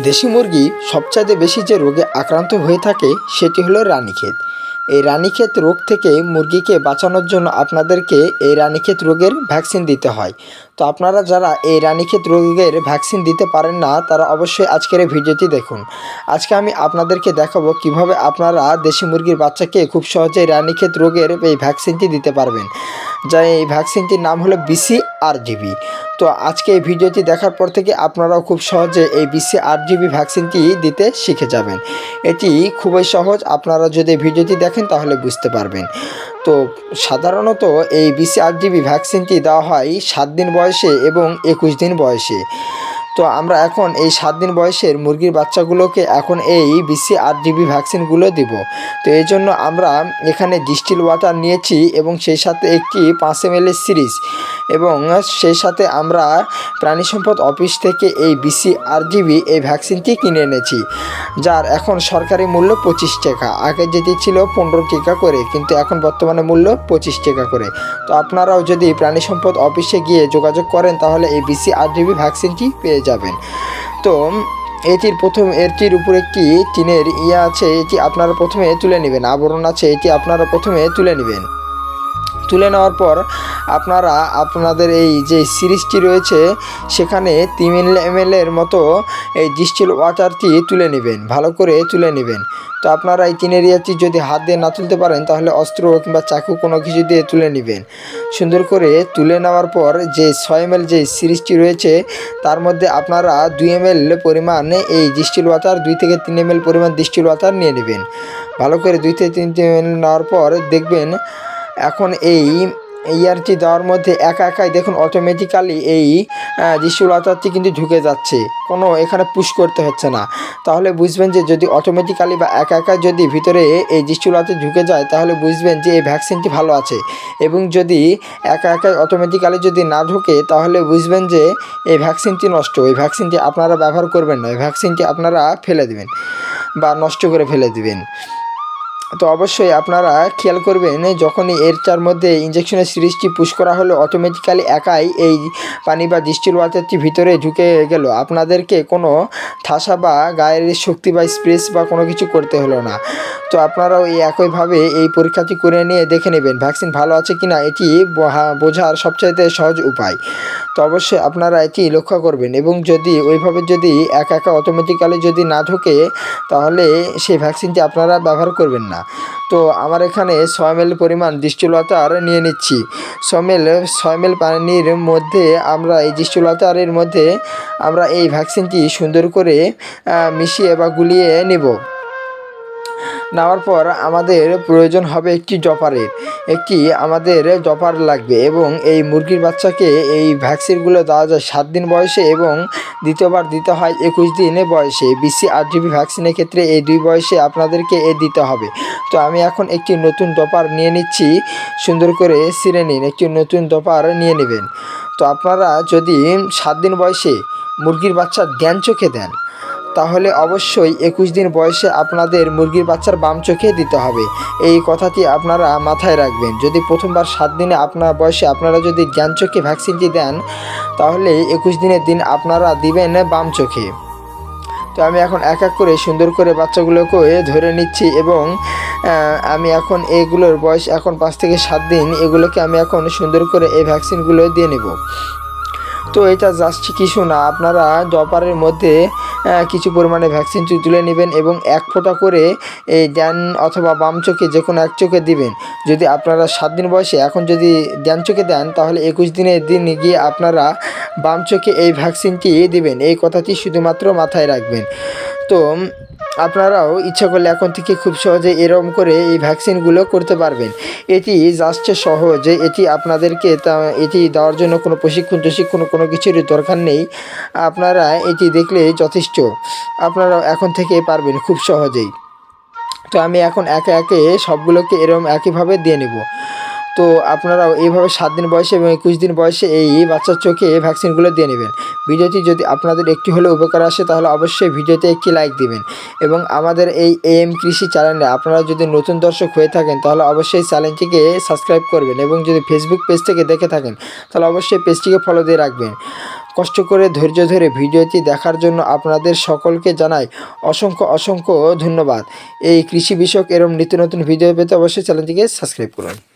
দেশি মুরগি সবচাইতে বেশি যে রোগে আক্রান্ত হয়ে থাকে, সেটি হলো রানীক্ষেত। এই রানীক্ষেত রোগ থেকে মুরগিকে বাঁচানোর জন্য আপনাদেরকে এই রানীক্ষেত রোগের ভ্যাকসিন দিতে হয়। তো আপনারা যারা এই রানীক্ষেত রোগের ভ্যাকসিন দিতে পারেন না, তারা অবশ্যই আজকের এই ভিডিওটি দেখুন। আজকে আমি আপনাদেরকে দেখাবো কীভাবে আপনারা দেশি মুরগির বাচ্চাকে খুব সহজেই রানীক্ষেত রোগের এই ভ্যাকসিনটি দিতে পারবেন। যা এই ভ্যাকসিনটির নাম হলো বিসি আর জিবি তো আজকে এই ভিডিওটি দেখার পর থেকে আপনারাও খুব সহজে এই বিসি আট জিবি ভ্যাকসিনটি দিতে শিখে যাবেন। এটি খুবই সহজ, আপনারা যদি ভিডিওটি দেখেন তাহলে বুঝতে পারবেন। তো সাধারণত এই বিসি আট জিবি ভ্যাকসিনটি দেওয়া হয় সাত দিন বয়সে এবং একুশ দিন বয়সে। তো আমরা এখন এই সাত দিন বয়সের মুরগির বাচ্চাগুলোকে এখন এই বিসি আর জিবি ভ্যাকসিনগুলো দিব। তো এই জন্য আমরা এখানে ডিস্টিল ওয়াটার নিয়েছি এবং সেই সাথে একটি পাঁচ এম সিরিজ এবং সেই সাথে আমরা প্রাণী সম্পদ অফিস থেকে এই বিসি আর জিবি এই ভ্যাকসিনটি কিনে এনেছি, যার এখন সরকারি মূল্য পঁচিশ টাকা। আগে যেটি ছিল পনেরো টাকা করে, কিন্তু এখন বর্তমানে মূল্য পঁচিশ টাকা করে। তো আপনারাও যদি প্রাণী সম্পদ অফিসে গিয়ে যোগাযোগ করেন, তাহলে এই বিসি আর জিবি ভ্যাকসিনটি পেয়ে যাবেন। তো এটির প্রথম, এটির উপরে একটি টিনের ইয়ে আছে, এটি আপনারা প্রথমে তুলে নেবেন। আবরণ আছে, এটি আপনারা প্রথমে তুলে নেবেন। তুলে নেওয়ার পর আপনারা, আপনাদের এই যে সিরিজটি রয়েছে, সেখানে তিন এম এর মতো এই ডিস্টিল ওয়াটারটি তুলে নেবেন, ভালো করে তুলে নেবেন। তো আপনারা এই তিন এরিয়াটি যদি হাত দিয়ে না তুলতে পারেন, তাহলে অস্ত্র কিংবা চাকু কোনো কিছু দিয়ে তুলে নেবেন। সুন্দর করে তুলে নেওয়ার পর যে ছয় এম যে সিরিজটি রয়েছে, তার মধ্যে আপনারা দুই এম পরিমাণ এই ডিস্টিল ওয়াটার, দুই থেকে তিন এম পরিমাণ ডিস্টিল ওয়াটার নিয়ে নেবেন। ভালো করে দুই থেকে তিন এম নেওয়ার পর দেখবেন এখন এই ইয়ারটি দেওয়ার মধ্যে একা একাই দেখুন অটোমেটিক্যালি এই দৃশ্যলতাটি কিন্তু ঢুকে যাচ্ছে। কোনো এখানে পুশ করতে হচ্ছে না। তাহলে বুঝবেন যে যদি অটোমেটিক্যালি বা একা একা যদি ভিতরে এই দৃশ্যলতা ঢুকে যায়, তাহলে বুঝবেন যে এই ভ্যাকসিনটি ভালো আছে। এবং যদি একা একাই অটোমেটিক্যালি যদি না ঢোকে, তাহলে বুঝবেন যে এই ভ্যাকসিনটি নষ্ট। এই ভ্যাকসিনটি আপনারা ব্যবহার করবেন না। এই ভ্যাকসিনটি আপনারা ফেলে দেবেন বা নষ্ট করে ফেলে দিবেন। তো অবশ্যই আপনারা খেয়াল করবেন, যখনই এর চার মধ্যে ইঞ্জেকশনের সিরিজটি পুশ করা হলো অটোমেটিক্যালি একাই এই পানি বা ডিস্টিল ওয়াটারটি ভিতরে ঢুকে গেল। আপনাদেরকে কোনো ঠাসা বা গায়ের শক্তি বা স্প্রেস বা কোনো কিছু করতে হলো না। তো আপনারাও এই একইভাবে এই পরীক্ষাটি করে নিয়ে দেখে নেবেন ভ্যাকসিন ভালো আছে কি না এটি বোঝার সবচাইতে সহজ উপায়। তো অবশ্যই আপনারা এটি লক্ষ্য করবেন এবং যদি ওইভাবে যদি একা একা অটোমেটিক্যালি যদি না ঢোকে, তাহলে সেই ভ্যাকসিনটি আপনারা ব্যবহার করবেন না। তো আমার এখানে ছয় মিল পরিমাণ দৃষ্টিলতার নিয়ে নিচ্ছি। ছয় মেল, ছয় মিল পানির মধ্যে আমরা এই দৃষ্টিলতারের মধ্যে আমরা এই ভ্যাকসিনটি সুন্দর করে মিশিয়ে বা গুলিয়ে নেব। নেওয়ার পর আমাদের প্রয়োজন হবে একটি জপারের। একটি আমাদের জপার লাগবে এবং এই মুরগির বাচ্চাকে এই ভ্যাকসিনগুলো দেওয়া যায় সাত দিন বয়সে এবং দ্বিতীয়বার দিতে হয় একুশ দিনে বয়সে। বিসি আর জিবি ভ্যাকসিনের ক্ষেত্রে এই দুই বয়সে আপনাদেরকে এ দিতে হবে। তো আমি এখন একটি নতুন ডপার নিয়ে নিচ্ছি। সুন্দর করে সিরে নিন, একটি নতুন ডপার নিয়ে নেবেন। তো আপনারা যদি সাত দিন বয়সে মুরগির বাচ্চা জ্ঞান চোখে দেন তাহলে অবশ্যই একুশ দিন বয়সে আপনাদের মুরগির বাচ্চার বাম চোখে দিতে হবে। এই কথাটি আপনারা মাথায় রাখবেন। যদি প্রথমবার সাত দিনে আপনার বয়সে আপনারা যদি জ্ঞান চোখে ভ্যাকসিনটি দেন, তাহলে একুশ দিনের দিন আপনারা দিবেন বাম চোখে। তো আমি এখন এক এক করে সুন্দর করে বাচ্চাগুলোকে ধরে নিচ্ছি এবং আমি এখন এগুলোর বয়স এখন পাঁচ থেকে সাত দিন, এগুলোকে আমি এখন সুন্দর করে এই ভ্যাকসিনগুলো দিয়ে নেব। তো এটা জাস্ট কিছু না। আপনারা ডপারের মধ্যে কিছু পরিমাণে ভ্যাকসিন তুলে নেবেন এবং এক ফোঁটা করে এই ডান অথবা বাম চোখে যে কোনো এক চোখে দিবেন। যদি আপনারা সাত দিন বয়সে এখন যদি ড্যান চোখে দেন, তাহলে একুশ দিনের দিন গিয়ে আপনারা বাম চোখে এই ভ্যাকসিনটি দিবেন। এই কথাটি শুধুমাত্র মাথায় রাখবেন। তো আপনারাও ইচ্ছা করলে এখন থেকে খুব সহজে এরকম করে এই ভ্যাকসিনগুলো করতে পারবেন। এটি জাস্ট সহজে, এটি আপনাদেরকে তা- এটি দেওয়ার জন্য কোনো প্রশিক্ষণ টশিক্ষণ কোনো কিছুর দরকার নেই। আপনারা এটি দেখলে যথেষ্ট। আপনারাও এখন থেকে পারবেন খুব সহজেই। তো আমি এখন একে একে সবগুলোকে এরকম একইভাবে দিয়ে নেব। তো আপনারাও এইভাবে সাত দিন বয়সে এবং একুশ দিন বয়সে এই বাচ্চার চোখে এই ভ্যাকসিনগুলো দিয়ে নেবেন। ভিডিওটি যদি আপনাদের একটি হলে উপকার আসে, তাহলে অবশ্যই ভিডিওতে একটি লাইক দিবেন। এবং আমাদের এই এম কৃষি চ্যানেলে আপনারা যদি নতুন দর্শক হয়ে থাকেন, তাহলে অবশ্যই চ্যানেলটিকে সাবস্ক্রাইব করবেন এবং যদি ফেসবুক পেজ থেকে দেখে থাকেন, তাহলে অবশ্যই পেজটিকে ফলো দিয়ে রাখবেন। কষ্ট করে ধৈর্য ধরে ভিডিওটি দেখার জন্য আপনাদের সকলকে জানাই অসংখ্য অসংখ্য ধন্যবাদ। এই কৃষি বিষয়ক এরম নিত্য নতুন ভিডিও পেতে অবশ্যই চ্যানেলটিকে সাবস্ক্রাইব করুন।